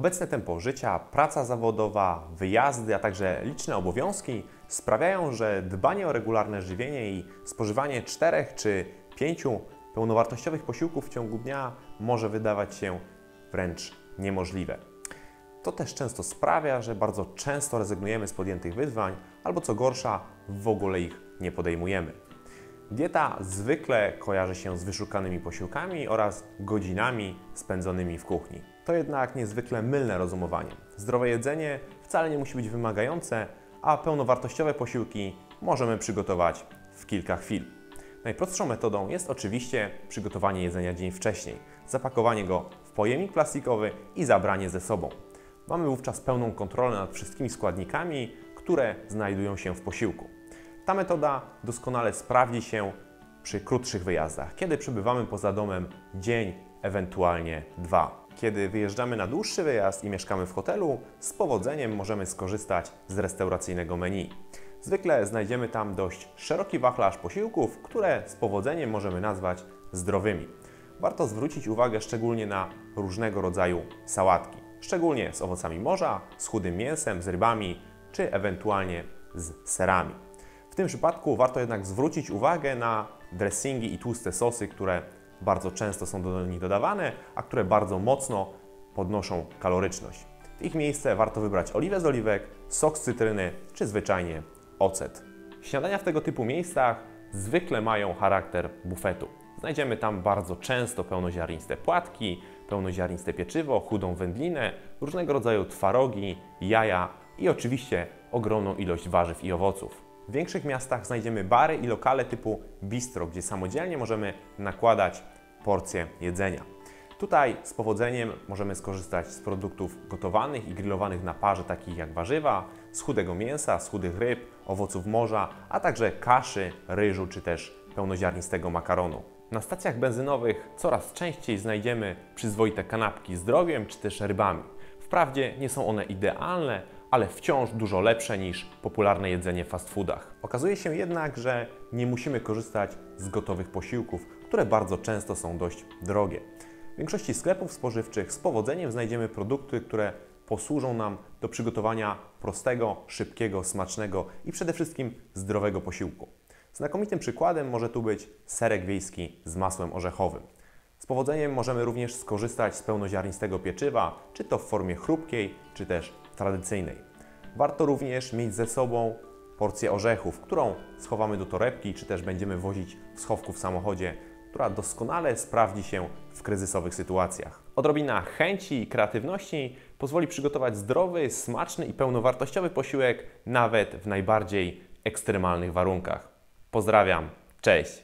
Obecne tempo życia, praca zawodowa, wyjazdy, a także liczne obowiązki sprawiają, że dbanie o regularne żywienie i spożywanie czterech czy pięciu pełnowartościowych posiłków w ciągu dnia może wydawać się wręcz niemożliwe. To też często sprawia, że bardzo często rezygnujemy z podjętych wyzwań, albo co gorsza, w ogóle ich nie podejmujemy. Dieta zwykle kojarzy się z wyszukanymi posiłkami oraz godzinami spędzonymi w kuchni. To jednak niezwykle mylne rozumowanie. Zdrowe jedzenie wcale nie musi być wymagające, a pełnowartościowe posiłki możemy przygotować w kilka chwil. Najprostszą metodą jest oczywiście przygotowanie jedzenia dzień wcześniej, zapakowanie go w pojemnik plastikowy i zabranie ze sobą. Mamy wówczas pełną kontrolę nad wszystkimi składnikami, które znajdują się w posiłku. Ta metoda doskonale sprawdzi się przy krótszych wyjazdach, kiedy przebywamy poza domem dzień, ewentualnie dwa. Kiedy wyjeżdżamy na dłuższy wyjazd i mieszkamy w hotelu, z powodzeniem możemy skorzystać z restauracyjnego menu. Zwykle znajdziemy tam dość szeroki wachlarz posiłków, które z powodzeniem możemy nazwać zdrowymi. Warto zwrócić uwagę szczególnie na różnego rodzaju sałatki, szczególnie z owocami morza, z chudym mięsem, z rybami czy ewentualnie z serami. W tym przypadku warto jednak zwrócić uwagę na dressingi i tłuste sosy, które bardzo często są do nich dodawane, a które bardzo mocno podnoszą kaloryczność. W ich miejsce warto wybrać oliwę z oliwek, sok z cytryny czy zwyczajnie ocet. Śniadania w tego typu miejscach zwykle mają charakter bufetu. Znajdziemy tam bardzo często pełnoziarniste płatki, pełnoziarniste pieczywo, chudą wędlinę, różnego rodzaju twarogi, jaja i oczywiście ogromną ilość warzyw i owoców. W większych miastach znajdziemy bary i lokale typu bistro, gdzie samodzielnie możemy nakładać porcje jedzenia. Tutaj z powodzeniem możemy skorzystać z produktów gotowanych i grillowanych na parze, takich jak warzywa, z chudego mięsa, z chudych ryb, owoców morza, a także kaszy, ryżu czy też pełnoziarnistego makaronu. Na stacjach benzynowych coraz częściej znajdziemy przyzwoite kanapki z drogiem czy też rybami. Wprawdzie nie są one idealne, ale wciąż dużo lepsze niż popularne jedzenie w fast foodach. Okazuje się jednak, że nie musimy korzystać z gotowych posiłków, które bardzo często są dość drogie. W większości sklepów spożywczych z powodzeniem znajdziemy produkty, które posłużą nam do przygotowania prostego, szybkiego, smacznego i przede wszystkim zdrowego posiłku. Znakomitym przykładem może tu być serek wiejski z masłem orzechowym. Z powodzeniem możemy również skorzystać z pełnoziarnistego pieczywa, czy to w formie chrupkiej, czy też tradycyjnej. Warto również mieć ze sobą porcję orzechów, którą schowamy do torebki, czy też będziemy wozić w schowku w samochodzie, która doskonale sprawdzi się w kryzysowych sytuacjach. Odrobina chęci i kreatywności pozwoli przygotować zdrowy, smaczny i pełnowartościowy posiłek nawet w najbardziej ekstremalnych warunkach. Pozdrawiam, cześć!